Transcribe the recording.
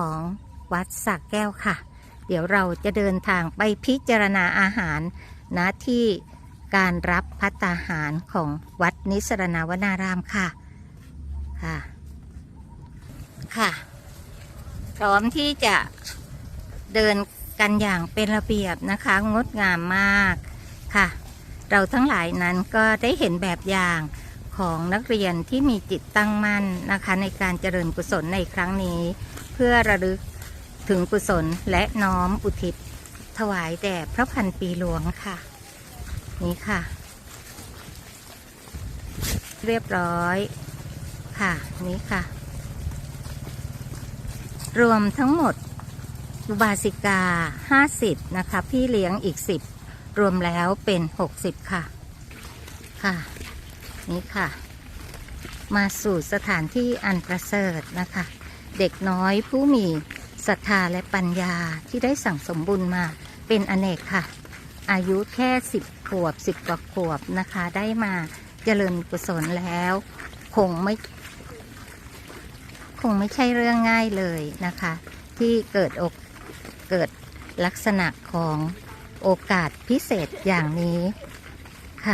ของวัดสักแก้วค่ะ เดี๋ยวเราจะเดินทางไปพิจารณาอาหารณที่การรับพัตตาหารของวัดนิสรณาวนารามค่ะ ค่ะ ค่ะ พร้อมที่จะเดินกันอย่างเป็นระเบียบนะคะ งดงามมากค่ะ เราทั้งหลายนั้นก็ได้เห็นแบบอย่าง ของนักเรียนที่มีจิตตั้งมั่นนะคะในการเจริญกุศลในครั้งนี้ เพื่อระลึกถึงกุศลและน้อมอุทิศ ถวายแด่พระพันปีหลวงค่ะ นี่ค่ะ เรียบร้อยค่ะนี่ค่ะ รวมทั้งหมดอุบาสิกา 50 นะคะ พี่เลี้ยงอีก 10 รวมแล้วเป็น 60 ค่ะ ค่ะ นี่ค่ะ มาสู่สถานที่อันประเสริฐนะคะ เด็กน้อยผู้มีศรัทธาและปัญญาที่ได้สั่งสมบุญมาเป็นอเนกค่ะ อายุแค่10ขวบ10กว่าขวบนะคะ ได้มาเจริญกุศลแล้ว คงไม่ คงไม่ใช่เรื่องง่ายเลยนะคะ ที่เกิดอกเกิดลักษณะของโอกาสพิเศษอย่างนี้